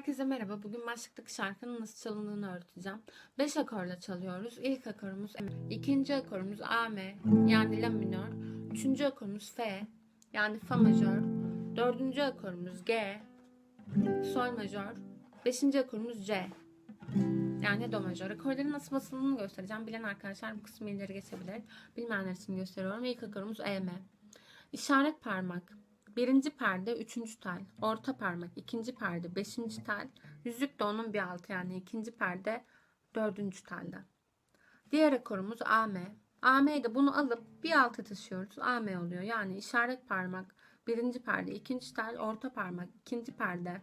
Herkese merhaba. Bugün başlıktaki şarkının nasıl çalındığını öğreteceğim. 5 akorla çalıyoruz. İlk akorumuz M. İkinci akorumuz A M yani La minör. Üçüncü akorumuz F yani Fa majör. Dördüncü akorumuz G Sol majör. Beşinci akorumuz C yani Do majör. Akorların nasıl basıldığını göstereceğim. Bilen arkadaşlar bu kısmı ileri geçebilir. Bilmeyenler için gösteriyorum. İlk akorumuz E M. İşaret parmak. Birinci perde üçüncü tel, orta parmak ikinci perde beşinci tel, yüzük de onun bir altı yani ikinci perde dördüncü telde. Diğer akorumuz AM. AM'de bunu alıp bir altı taşıyoruz. AM oluyor. Yani işaret parmak birinci perde ikinci tel, orta parmak ikinci perde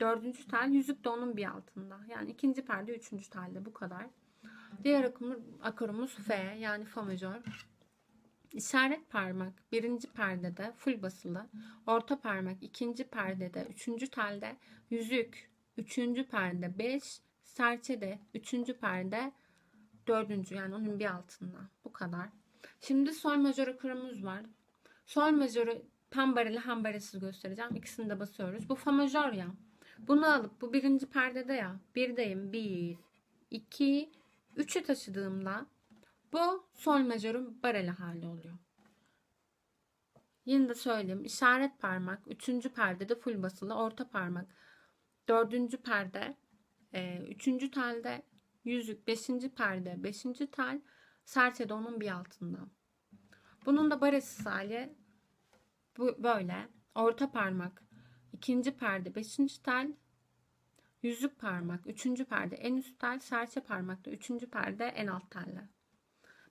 dördüncü tel, yüzük de onun bir altında. Yani ikinci perde üçüncü telde bu kadar. Diğer akorumuz F yani Fa majör. İşaret parmak birinci perdede full basılı, orta parmak ikinci perdede, üçüncü telde, yüzük, üçüncü perde 5, serçe de üçüncü perde dördüncü yani onun bir altında. Bu kadar. Şimdi sol majör akorumuz var. Sol majörü hem bareli hem baresiz göstereceğim. İkisini de basıyoruz. Bu fa majör ya. Bunu alıp bu birinci perdede ya. Birdeyim. Bir, iki, üçe taşıdığımda bu sol majörün bareli hali oluyor. Yine de söyleyeyim. İşaret parmak, üçüncü perdede full basılı, orta parmak, dördüncü perde, e, üçüncü telde, yüzük, beşinci perde, beşinci tel, serçe de onun bir altında. Bunun da baresiz hali bu, böyle. Orta parmak, ikinci perde, beşinci tel, yüzük parmak, üçüncü perde, en üst tel, serçe parmakta, üçüncü perde, en alt telle.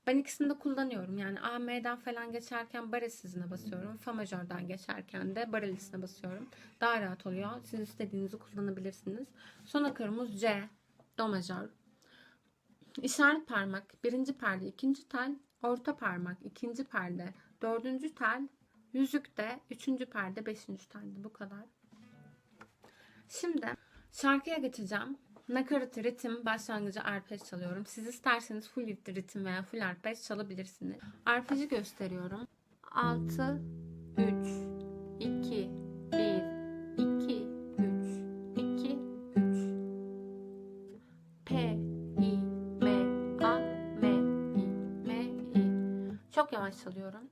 Ben ikisini de kullanıyorum. Yani A, M'den falan geçerken baresizine basıyorum. Fa majörden geçerken de barelisine basıyorum. Daha rahat oluyor. Siz istediğinizi kullanabilirsiniz. Son akorumuz C. Do majör. İşaret parmak. Birinci perde, ikinci tel. Orta parmak, ikinci perde. Dördüncü tel. Yüzük de üçüncü perde, beşinci telde. Bu kadar. Şimdi şarkıya geçeceğim. Nakaratı, ritim, başlangıcı arpej çalıyorum. Siz isterseniz full ritim veya full arpej çalabilirsiniz. Arpeji gösteriyorum. 6, 3, 2, 1, 2, 3, 2, 3. P, I, M, A, M, I, M, I. Çok yavaş çalıyorum.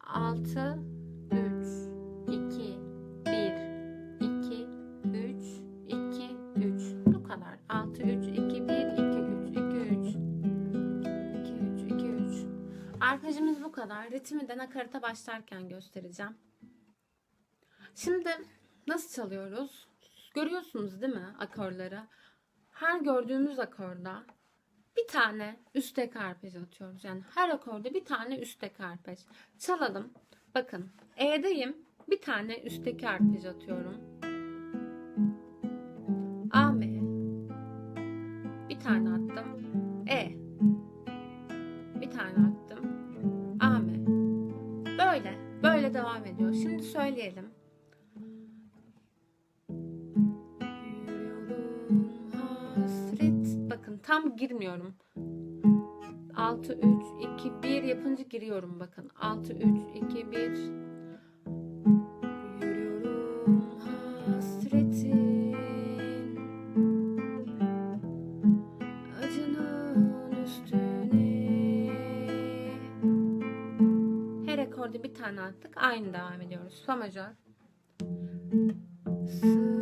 6, 3. Bu kadar. 6, 3, 2, 1, 2, 3, 2, 3. 2, 3, 2, 3. Arpejimiz bu kadar. Ritmi de nakarata başlarken göstereceğim. Şimdi nasıl çalıyoruz? Görüyorsunuz değil mi akorları? Her gördüğümüz akorda bir tane üstteki arpej atıyoruz. Yani her akorda bir tane üstteki arpej. Çalalım. Bakın E'deyim. Bir tane üstteki arpej atıyorum. Tane attım. E. Bir tane attım. A M. Böyle. Böyle devam ediyor. Şimdi söyleyelim. Hasret. Bakın tam girmiyorum. 6 3 2 1 yapınca giriyorum bakın. 6 3 2 1 Akorda bir tane attık. Aynı devam ediyoruz. Fa majör. Sığmıyorum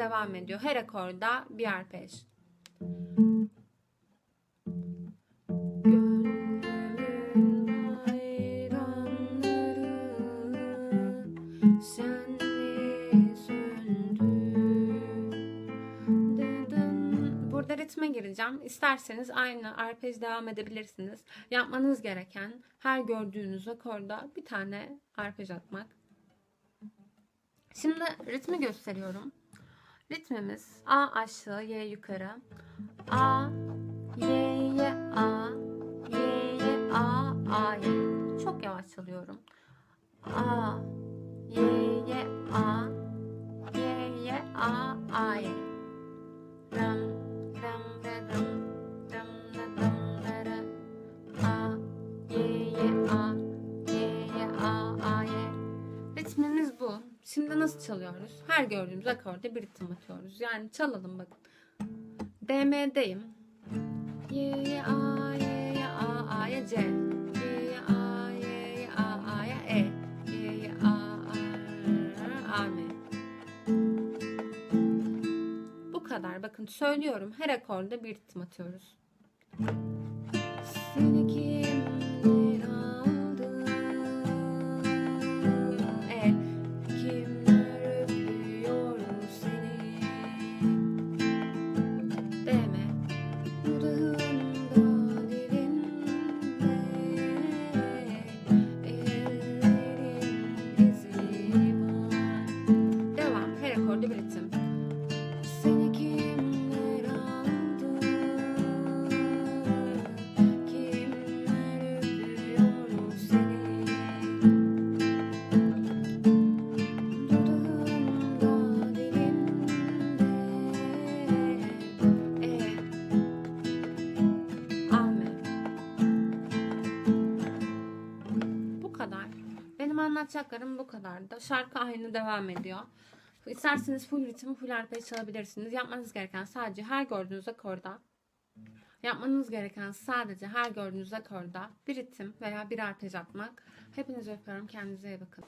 devam ediyor. Her akorda bir arpej. Burada ritme gireceğim. İsterseniz aynı arpej devam edebilirsiniz. Yapmanız gereken her gördüğünüz akorda bir tane arpej atmak. Şimdi ritmi gösteriyorum. Ritmimiz A aşağı Y yukarı. A Şimdi nasıl çalıyoruz? Her gördüğümüz akorda bir ritim atıyoruz. Yani çalalım bakın. DM'deyim. Ye ye a ye ye a a ye C. Ye ye a ye ye a a ye E. Ye ye a a a M. Bu kadar. Bakın söylüyorum. Her akorda bir ritim atıyoruz. Benim anlatacaklarım bu kadardı. Şarkı aynı devam ediyor. İsterseniz full ritim, full arpej çalabilirsiniz. Yapmanız gereken sadece her gördüğünüz akorda Yapmanız gereken sadece her gördüğünüz akorda bir ritim veya bir arpej atmak. Hepinizi öpüyorum. Kendinize iyi bakın.